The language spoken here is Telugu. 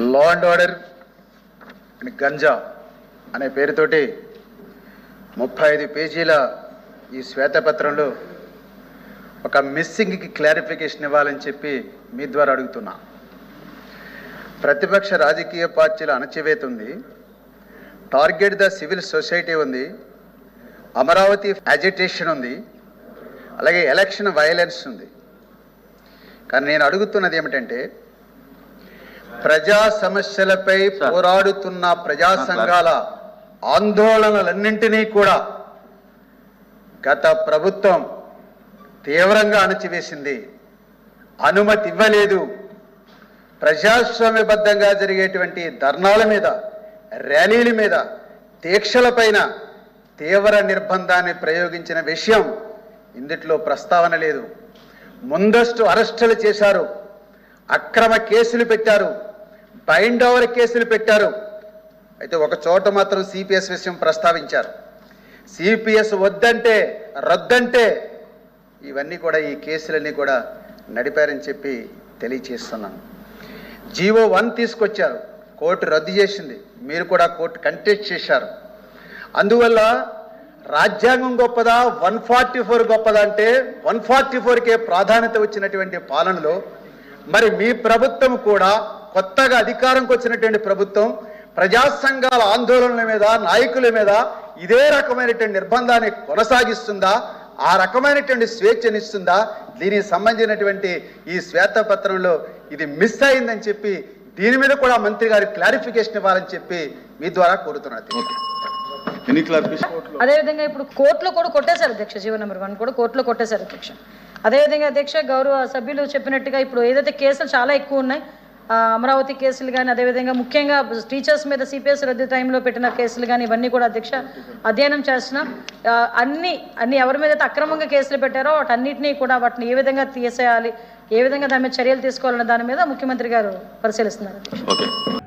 లా అండ్ ఆర్డర్ గంజా అనే పేరుతోటి ముప్పై ఐదు పేజీల ఈ శ్వేతపత్రంలో ఒక మిస్సింగ్కి క్లారిఫికేషన్ ఇవ్వాలని చెప్పి మీ ద్వారా అడుగుతున్నా. ప్రతిపక్ష రాజకీయ పార్టీల అణచివేత ఉంది. టార్గెట్ ద సివిల్ సొసైటీ ఉంది. అమరావతి అజిటేషన్ ఉంది. అలాగే ఎలక్షన్ వైలెన్స్ ఉంది. కానీ నేను అడుగుతున్నది ఏమిటంటే ప్రజా సమస్యలపై పోరాడుతున్న ప్రజా సంఘాల ఆందోళనలన్నింటినీ కూడా గత ప్రభుత్వం తీవ్రంగా అణచివేసింది. అనుమతి ఇవ్వలేదు ప్రజాస్వామ్యబద్ధంగా జరిగేటువంటి ధర్నాల మీద ర్యాలీల మీద దీక్షలపైన తీవ్ర నిర్బంధాన్ని ప్రయోగించిన విషయం ఇందుట్లో ప్రస్తావన లేదు. ముందస్తు అరెస్టులు చేశారు అక్రమ కేసులు పెట్టారు. బైండ్ ఓవర్ కేసులు పెట్టారు. అయితే ఒక చోట మాత్రం సిపిఎస్ విషయం ప్రస్తావించారు. సిపిఎస్ వద్దంటే రద్దంటే ఇవన్నీ కూడా ఈ కేసులన్నీ కూడా నడిపారని చెప్పి తెలియచేస్తున్నాను జీవో వన్ తీసుకొచ్చారు. కోర్టు రద్దు చేసింది. మీరు కూడా కోర్టు కంటెస్ట్ చేశారు. అందువల్ల రాజ్యాంగం గొప్పదా? వన్ ఫార్టీ ఫోర్ గొప్పదా అంటే వన్ ఫార్టీ ఫోర్కే ప్రాధాన్యత వచ్చినటువంటి పాలనలో మరి మీ ప్రభుత్వం కూడా కొత్తగా అధికారంకి వచ్చినటువంటి ప్రభుత్వం ప్రజా సంఘాల ఆందోళనల మీద నాయకుల మీద ఇదే రకమైనటువంటి నిర్బంధాన్ని కొనసాగిస్తుందా? ఆ రకమైనటువంటి స్వేచ్ఛనిస్తుందా? దీనికి సంబంధించినటువంటి ఈ శ్వేతపత్రంలో ఇది మిస్ అయిందని చెప్పి దీని మీద కూడా మంత్రి గారు క్లారిఫికేషన్ ఇవ్వాలని చెప్పి మీ ద్వారా కోరుతున్నారు అదేవిధంగా ఇప్పుడు కోర్టులో కూడా కొట్టేశారు అధ్యక్ష జీవో నెంబర్ వన్ కూడా కోర్టులో కొట్టేశారు అధ్యక్ష. అదేవిధంగా అధ్యక్ష గౌరవ సభ్యులు చెప్పినట్టుగా ఇప్పుడు ఏదైతే కేసులు చాలా ఎక్కువ ఉన్నాయి అమరావతి కేసులు కానీ అదేవిధంగా ముఖ్యంగా టీచర్స్ మీద సిపిఎస్ రద్దు టైంలో పెట్టిన కేసులు కానీ ఇవన్నీ కూడా అధ్యక్ష అధ్యయనం చేస్తున్నాం అన్ని అన్ని ఎవరి మీద అయితే అక్రమంగా కేసులు పెట్టారో వాటన్నిటినీ కూడా వాటిని ఏ విధంగా తీసేయాలి ఏ విధంగా దాని మీద చర్యలు తీసుకోవాలన్న దాని మీద ముఖ్యమంత్రి గారు పరిశీలిస్తున్నారు